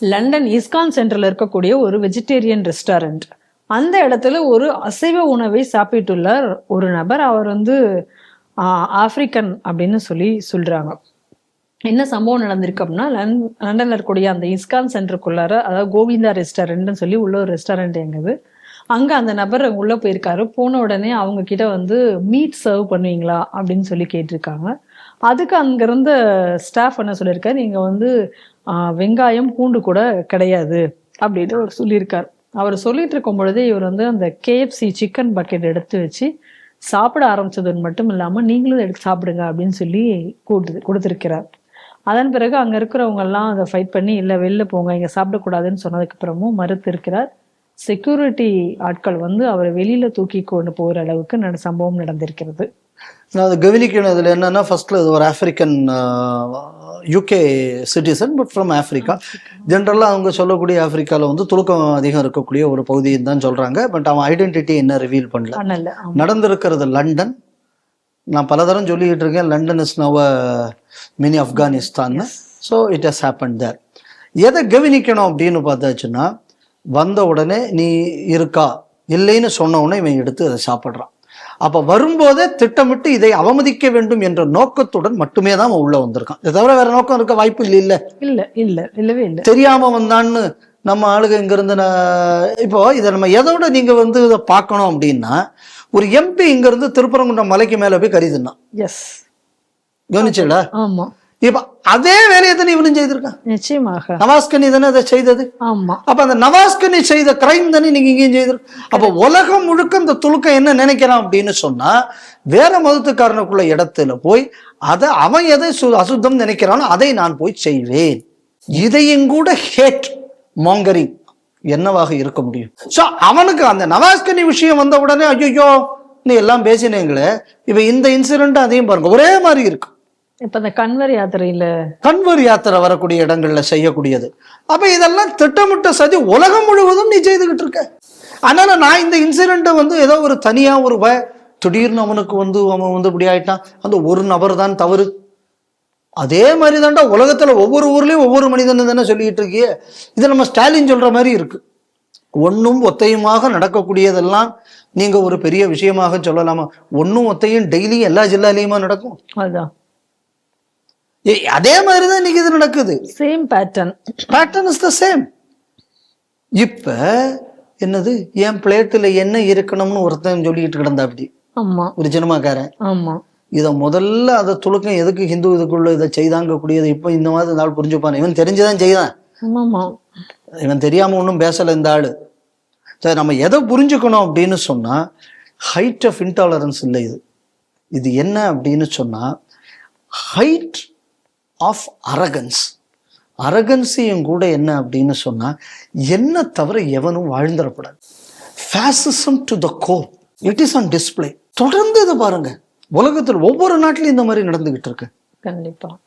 London ISKCON சென்டரில் இருக்கக்கூடிய ஒரு வெஜிடேரியன் ரெஸ்டாரண்ட். அந்த இடத்துல ஒரு அசைவ உணவை சாப்பிட்டுள்ளார் ஒரு நபர் அவர் வந்து ஆப்பிரிக்கன் அப்படின்னு சொல்லி சொல்றாங்க. என்ன சம்பவம் நடந்திருக்கு அப்படின்னா லண்- லண்டன்ல இருக்கக்கூடிய அந்த இஸ்கான் சென்டருக்குள்ளார அதாவது கோவிந்தா ரெஸ்டாரண்ட்னு சொல்லி உள்ள ஒரு ரெஸ்டாரண்ட் எங்குது அங்க அந்த நபர் உள்ள போயிருக்காரு. போன உடனே அவங்க கிட்ட வந்து மீட் சர்வ் பண்ணுவீங்களா? அப்படின்னு சொல்லி கேட்டிருக்காங்க. அதுக்கு அங்கேருந்த ஸ்டாஃப் என்ன சொல்லியிருக்காரு? நீங்கள் வந்து வெங்காயம் பூண்டு கூட கிடையாது அப்படின்னு அவர் சொல்லியிருக்கார். அவர் சொல்லிட்டு இருக்கும் பொழுதே இவர் வந்து அந்த கேஎஃப்சி சிக்கன் பக்கெட் எடுத்து வச்சு சாப்பிட ஆரம்பிச்சது மட்டும் இல்லாமல் நீங்களும் எடுத்து சாப்பிடுங்க அப்படின்னு சொல்லி கூட்டு கொடுத்துருக்கிறார். அதன் பிறகு அங்கே இருக்கிறவங்கெல்லாம் அதை ஃபைட் பண்ணி இல்லை வெளில போங்க இங்கே சாப்பிடக்கூடாதுன்னு சொன்னதுக்கு அப்புறமும் மறுத்து இருக்கிறார். செக்யூரிட்டி ஆட்கள் வந்து அவரை வெளியில தூக்கி கொண்டு போகிற அளவுக்கு நட சம்பவம் நடந்திருக்கிறது. நான் அதை கவனிக்கணும் இதில் என்னன்னா ஃபர்ஸ்ட்ல இது ஒரு African UK citizen but from Africa. ஜென்ரலாக அவங்க சொல்லக்கூடிய ஆப்பிரிக்காவில் வந்து துலுக்கம் அதிகம் இருக்கக்கூடிய ஒரு பகுதின்னு தான் சொல்கிறாங்க பட் அவன் ஐடென்டிட்டி என்ன ரிவீல் பண்ணல. நடந்திருக்கிறது லண்டன். நான் பலதரம் சொல்லிக்கிட்டு இருக்கேன். London is now mini Afghanistan so it has happen there எதை கவனிக்கணும் அப்படின்னு பார்த்தாச்சுன்னா வந்த உடனே நீ இருக்கா? இல்லைன்னு சொன்ன உடனே இவன் எடுத்து அதை சாப்பிட்றான். அப்போ வரும்போதே திட்டமிட்டு இதை அவமதிக்க வேண்டும் என்ற நோக்கத்துடன் மட்டுமே தான் அவன் உள்ள வந்திருக்கான். இதை தவிர வேற நோக்கம் இருக்க வாய்ப்பு இல்லை இல்லை. இல்ல இல்ல இல்லவே இல்ல. தெரியாம வந்தான்னு நம்ம ஆளுங்க இங்கிருந்து நான் இப்போ இதை நம்ம எதோட நீங்க வந்து இதை பார்க்கணும் அப்படின்னா ஒரு எம்பி இங்கிருந்து திருப்பரங்குன்றம் மலைக்கு மேல போய் கருதுனா எஸ் கவனிச்சுடா ஆமா. இப்ப அதே வேலையை தானே இவனும் செய்திருக்கான். நிச்சயமாக. நவாஸ்கனி தானே அதை செய்தது? ஆமா. அப்ப அந்த நவாஸ்கனி செய்த கிரைம் தானே நீங்க இங்கேயும் செய்திருக்கு அப்ப உலகம் முழுக்க இந்த துலுக்கம் என்ன நினைக்கிறான் அப்படின்னு சொன்னா வேற மதத்துக்காரனுக்குள்ள இடத்துல போய் அதை அவன் எதை அசுத்தம் நினைக்கிறானோ அதை நான் போய் செய்வேன். இதையும் கூட ஹேட் மாங்கரிங் என்னவாக இருக்க முடியும்? சோ அவனுக்கு அந்த நவாஸ்கனி விஷயம் வந்த உடனே ஐயோ நீ எல்லாம் பேசினீங்களே இப்ப இந்த இன்சிடென்ட் அதையும் பாருங்க. ஒரே மாதிரி இருக்கு. இப்ப இந்த கன்வர் யாத்திரையில கண்வர் யாத்திரை வரக்கூடிய இடங்கள்ல செய்யக்கூடியது. அப்ப இதெல்லாம் திட்டமிட்ட சதி உலகம் முழுவதும் நீ செய்துகிட்டு இருக்க. அதனால நான் இந்த இன்சிடென்ட்டை வந்து ஏதோ ஒரு தனியா ஒரு பய திடீர்னு அவனுக்கு வந்து அவன் வந்து இப்படி ஆயிட்டான். அந்த ஒரு நபர் தான் தவறு. அதே மாதிரி தான்டா உலகத்துல ஒவ்வொரு ஊர்லயும் ஒவ்வொரு மனிதன் தானே சொல்லிட்டு இருக்கியே. இது நம்ம ஸ்டாலின் சொல்ற மாதிரி இருக்கு. ஒன்றும் ஒத்தையுமாக நடக்கக்கூடியதெல்லாம் நீங்க ஒரு பெரிய விஷயமாக சொல்லலாமா? ஒன்றும் ஒத்தையும் டெய்லியும் எல்லா ஜில்லாலையுமா நடக்கும்? அதுதான் அதே மாதிரி தான் இன்னைக்கு இது நடக்குது. Same pattern pattern is the same இப்ப என்னது? என் பிளேட்டில் என்ன இருக்கணும்னு ஒருத்தன் சொல்லிட்டு கிடந்தா அப்படி ஆமா. ஒரு சினிமாக்காரன் ஆமா. இதை முதல்ல அதை துலுக்கம் எதுக்கு ஹிந்து இதுக்குள்ள இதை செய்தாங்கக்கூடியது? இப்போ இந்த மாதிரி நாள் புரிஞ்சுப்பான். இவன் தெரிஞ்சுதான் செய்தான். ஆமாமா. இவன் தெரியாம ஒன்றும் பேசல இந்த ஆளு. சரி நம்ம எதை புரிஞ்சுக்கணும் அப்படின்னு சொன்னா ஹைட் ஆஃப் இன்டாலரன்ஸ் இல்லை இது. இது என்ன அப்படின்னு சொன்னா ஹைட் ஆஃப் அரகன்ஸ் அரகன்ஸையும் கூட என்ன அப்படின்னு சொன்னா என்ன தவிர எவனும் வாழ்ந்துடக்கூடாது. Fascism to the core it is on display தொடர்ந்து இதை பாருங்க. உலகத்தில் ஒவ்வொரு நாட்டிலும் இந்த மாதிரி நடந்துகிட்டு இருக்கு. கண்டிப்பா.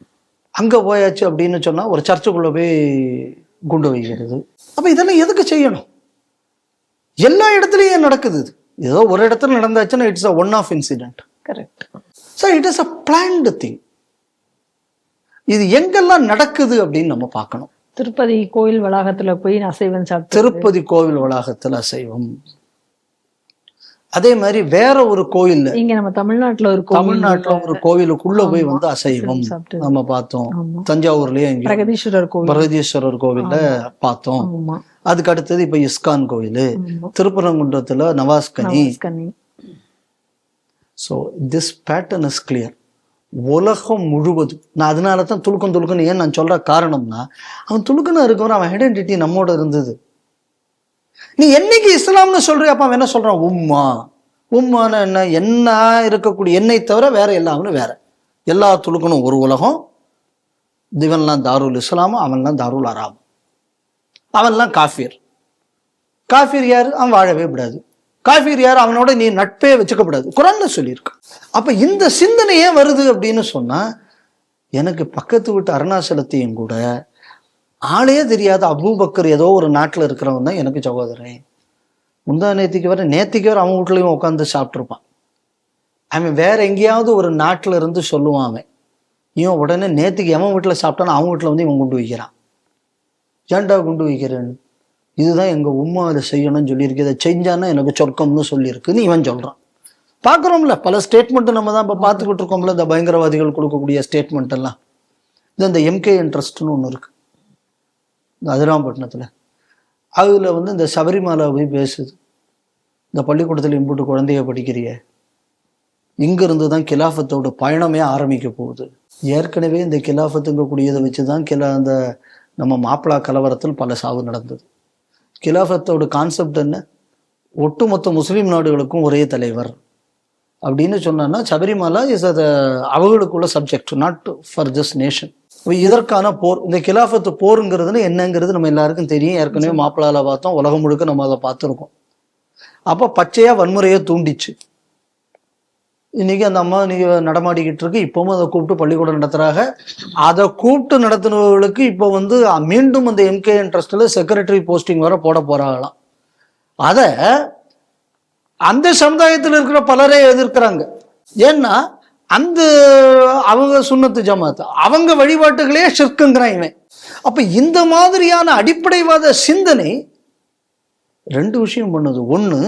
அங்க போயாச்சு அப்படின்னு சொன்னா ஒரு சர்ச்சுக்குள்ள போய் குண்டு வைக்கிறது. அப்ப இதெல்லாம் எதுக்கு செய்யணும்? எல்லா இடத்துலயும் நடக்குது இது. ஏதோ ஒரு இடத்துல நடந்தாச்சுன்னா it's a one off incident correct so it is a planned thing இது எங்கெல்லாம் நடக்குது அப்படின்னு நம்ம பார்க்கணும். திருப்பதி கோயில் வளாகத்துல போய் அசைவம் சாப்பிட்டு திருப்பதி கோவில் வளாகத்தில் அசைவம். அதே மாதிரி வேற ஒரு கோயில்ல இங்க நம்ம தமிழ்நாட்டுல ஒரு தமிழ்நாட்டுல ஒரு கோவிலுக்குள்ள போய் வந்து அசைவம். நம்ம பார்த்தோம். தஞ்சாவூர்லயே பிரகதீஸ்வரர் கோவில். பரதீஸ்வரர் கோவில்ல பார்த்தோம். அதுக்கு அடுத்தது இப்ப இஸ்கான் கோயில். திருப்பரங்குன்றத்துல Navaskani. Navaskani. So this pattern is clear உலகம் முழுவதும் நான் அதனால தான் துலுக்கம் துலுக்கன்னு ஏன் நான் சொல்கிற காரணம்னா அவன் துலுக்கனா இருக்கவன் அவன் ஐடென்டிட்டி நம்மோட இருந்தது. நீ என்னைக்கு இஸ்லாம்னு சொல்கிறிய அப்போ அவன் என்ன சொல்கிறான் உம்மா. உம்மா என்ன? என்ன இருக்கக்கூடிய என்னை தவிர வேற எல்லாமே வேற. எல்லா துலுக்கனும் ஒரு உலகம். இவன்லாம் தாருல் இஸ்லாம் அவன்லாம் தாருல் அராம். அவன்லாம் காஃபிர். காஃபீர் யார்? அவன் வாழவே விடாது காஃபீர் யார் அவனோட நீ நட்பே வச்சுக்கப்படாது. குரான்ல சொல்லியிருக்கு. அப்ப இந்த சிந்தனை ஏன் வருது அப்படின்னு சொன்னா எனக்கு பக்கத்து வீட்டு அருணாசலத்தையும் கூட ஆளே தெரியாத அபூபக்கர் ஏதோ ஒரு நாட்டில் இருக்கிறவன் தான் எனக்கு சகோதரன். முந்தா நேத்திக்கு வர நேத்திக்கு வர அவன் வீட்லையும் உட்காந்து சாப்பிட்ருப்பான் அவன் வேற எங்கேயாவது ஒரு நாட்டில் இருந்து சொல்லுவான் அவன். இவன் உடனே நேத்திக்கு எவன் வீட்டில் சாப்பிட்டானோ அவன் வீட்டில் வந்து இவன் கொண்டு வைக்கிறான். ஏன்டா குண்டு வைக்கிறேன்னு? இதுதான் எங்க உம்மா அதை செய்யணும்னு சொல்லியிருக்கு. இதை செஞ்சான்னா எனக்கு சொர்க்கம்னு சொல்லியிருக்குன்னு இவன் சொல்றான். பார்க்குறோம்ல பல ஸ்டேட்மெண்ட் நம்ம தான் இப்போ பார்த்துக்கிட்டு இருக்கோம்ல இந்த பயங்கரவாதிகள் கொடுக்கக்கூடிய ஸ்டேட்மெண்ட் எல்லாம். இது இந்த எம்கே இன்ட்ரெஸ்ட்னு ஒன்று இருக்கு. இந்த அதிராம்பட்டினத்தில். அதில் வந்து இந்த சபரிமலை போய் பேசுது. இந்த பள்ளிக்கூடத்தில் இம்புட்டு குழந்தைய படிக்கிறிய. இங்கிருந்து தான் கிலாஃபத்தோட பயணமே ஆரம்பிக்க போகுது. ஏற்கனவே இந்த கிலாஃபத்துங்க கூடியதை வச்சு தான் கிலா அந்த நம்ம மாப்பிளா கலவரத்தில் பல சாவு நடந்தது. கிலாஃபத்தோட கான்செப்ட் என்ன? ஒட்டுமொத்த முஸ்லீம் நாடுகளுக்கும் ஒரே தலைவர். அப்படின்னு சொன்னா சபரிமலா இஸ் அத அவங்களுக்குள்ள subject not for this nation இதற்கான போர் இந்த கிலாஃபத்து போருங்கிறதுன்னு என்னங்கிறது நம்ம எல்லாருக்கும் தெரியும். ஏற்கனவே மாப்பிளால பார்த்தோம். உலகம் முழுக்க நம்ம அதை பார்த்துருக்கோம். அப்போ பச்சையாக வன்முறையை தூண்டிச்சு. இன்னைக்கு அந்த அம்மா இன்னைக்கு நடமாடிக்கிட்டு இருக்கு. இப்பவும் அதை கூப்பிட்டு பள்ளிக்கூடம் நடத்துறாங்க. அதை கூப்பிட்டு நடத்துனவர்களுக்கு இப்போ வந்து மீண்டும் அந்த எம்கே ட்ரஸ்ட்ல செக்ரட்டரி போஸ்டிங் வர போட போறாங்களாம். அத அந்த சமுதாயத்தில் இருக்கிற பலரே எதிர்க்கிறாங்க. ஏன்னா அந்த அவங்க சுன்னத்து ஜமாத் அவங்க வழிபாட்டுகளே சிற்குங்கிறான் இவன். அப்ப இந்த மாதிரியான அடிப்படைவாத சிந்தனை ரெண்டு விஷயம் பண்ணுது. ஒன்று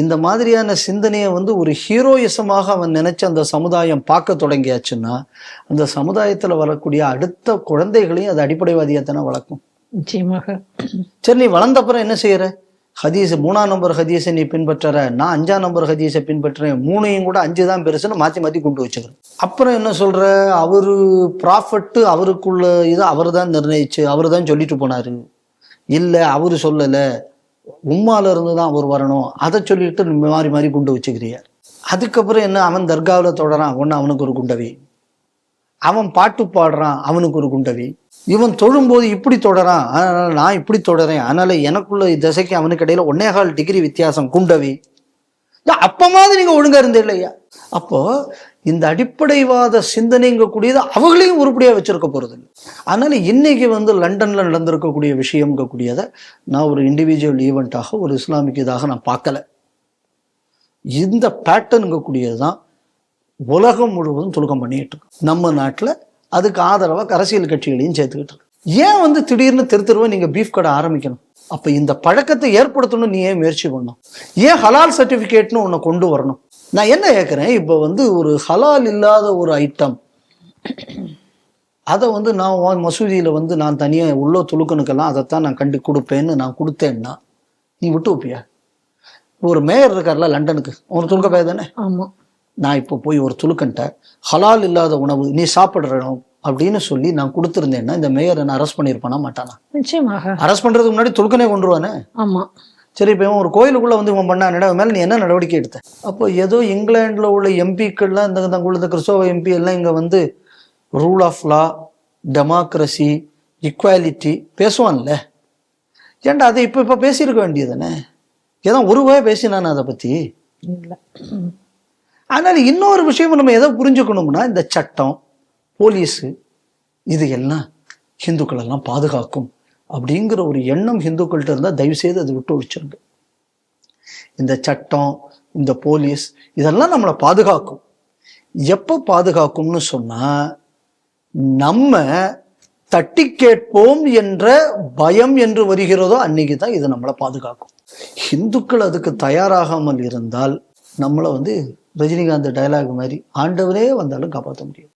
இந்த மாதிரியான சிந்தனையை வந்து ஒரு ஹீரோயிசமாக அவன் நினைச்சு அந்த சமுதாயம் பார்க்க தொடங்கியாச்சுன்னா அந்த சமுதாயத்துல வரக்கூடிய அடுத்த குழந்தைகளையும் அது அடிப்படைவாதியத்தானே வளர்க்கும். நிச்சயமாக. சரி நீ வளர்ந்தப்புறம் என்ன செய்யற? ஹதீஸ் மூணாம் நம்பர் ஹதீஸை நீ பின்பற்றுற. நான் அஞ்சாம் நம்பர் ஹதீஸை பின்பற்றுறேன். மூணையும் கூட அஞ்சு தான் பெருசுன்னு மாத்தி மாத்தி கொண்டு வச்சுக்கிறேன். அப்புறம் என்ன சொல்ற? அவரு ப்ராஃபட்டு அவருக்குள்ள இது அவர் தான் நிர்ணயிச்சு அவர் தான் சொல்லிட்டு போனாரு. இல்ல அவரு சொல்லல. உம்மால இருந்து தான் அவர் வரணும். அதை சொல்லிட்டு மாறி மாறி குண்டு வச்சுக்கிறிய. அதுக்கப்புறம் என்ன அவன் தர்காவில் தொடரான் ஒன்று அவனுக்கு ஒரு குண்டவி. அவன் பாட்டு பாடுறான். அவனுக்கு ஒரு குண்டவி. இவன் தொழும்போது இப்படி தொடரான் அதனால நான் இப்படி தொடரேன் அதனால எனக்குள்ள திசைக்கு அவனுக்கு இடையில ஒன்னேகால் டிகிரி வித்தியாசம் குண்டவி. ஏன் அப்பமாவது நீங்க ஒழுங்கா இருந்தே இல்லையா? அப்போ இந்த அடிப்படைவாத சிந்தனைங்கக்கூடியது அவங்களையும் உருப்படியாக வச்சிருக்க போகிறது இல்லை. அதனால் இன்றைக்கி வந்து லண்டனில் நடந்திருக்கக்கூடிய விஷயம்ங்கக்கூடியதை நான் ஒரு இண்டிவிஜுவல் ஈவெண்ட்டாக ஒரு இஸ்லாமிக் இதாக நான் பார்க்கல. இந்த பேட்டர்னுங்கக்கூடியது தான் உலகம் முழுவதும் துலகம் பண்ணிட்டு இருக்கு. நம்ம நாட்டில் அதுக்கு ஆதரவாக அரசியல் கட்சிகளையும் சேர்த்துக்கிட்டு இருக்கு. ஏன் வந்து திடீர்னு தெரு நீங்கள் பீஃப் கடை ஆரம்பிக்கணும்? அப்ப இந்த பழக்கத்தை ஏற்படுத்தணும் நீ ஏன் முயற்சி பண்ணணும்? ஏன் ஹலால் சர்டிபிகேட்னு ஒன்று கொண்டு வரணும்? நான் என்ன கேட்குறேன் இப்போ வந்து ஒரு ஹலால் இல்லாத ஒரு ஐட்டம் அதை வந்து நான் மசூதியில வந்து நான் தனியாக உள்ள துலுக்கனுக்கெல்லாம் அதைத்தான் நான் கண்டு கொடுப்பேன்னு நான் கொடுத்தேன்னா நீ விட்டு வைப்பியா? ஒரு மேயர் இருக்கார்ல லண்டனுக்கு. ஒரு துலுக்க பேர் தானே? ஆமா. நான் இப்போ போய் ஒரு துலுக்கன்ட்ட ஹலால் இல்லாத உணவு நீ சாப்பிடுறோம் அப்படின்னு சொல்லி நான் கொடுத்துருந்தேன்னா இந்த மேயர் என்ன அரெஸ்ட் பண்ணியிருப்பானா மாட்டானா? நிச்சயமாக. அரெஸ்ட் பண்றதுக்கு முன்னாடி துலுக்கனே கொண்டுருவானே ஆமா. சரி இப்போ ஒரு கோயிலுக்குள்ள வந்து இவன் பண்ண மேல நீ என்ன நடவடிக்கை எடுத்த? அப்போ ஏதோ இங்கிலாந்துல உள்ள எம்பிக்கள்லாம் இந்த தங்குள்ள இந்த கிறிஸ்தவ எம்பி எல்லாம் இங்க வந்து rule of law democracy equality பேசுவான்ல? ஏன்டா அதை இப்போ இப்போ பேசியிருக்க வேண்டியதுதானே? ஏதோ ஒரு வாய் பேசினானே அதை பத்தி? இல்ல. அதனால இன்னொரு விஷயம் நம்ம எதை புரிஞ்சுக்கணும்னா இந்த சட்டம் போலீஸு இது எல்லாம் ஹிந்துக்கள் எல்லாம் பாதுகாக்கும் அப்படிங்கிற ஒரு எண்ணம் ஹிந்துக்கள்கிட்ட இருந்தால் தயவு செய்து அதை விட்டு ஒழிச்சிருங்க. இந்த சட்டம் இந்த போலீஸ் இதெல்லாம் நம்மளை பாதுகாக்கும். எப்போ பாதுகாக்கும்னு சொன்னா நம்ம தட்டி கேட்போம் என்ற பயம் என்று வருகிறதோ அன்னைக்கு தான் இது நம்மளை பாதுகாக்கும். ஹிந்துக்கள் அதுக்கு தயாராகாமல் இருந்தால் நம்மளை வந்து ரஜினிகாந்த் டயலாக் மாதிரி ஆண்டவரே வந்தாலும் காப்பாற்ற முடியும்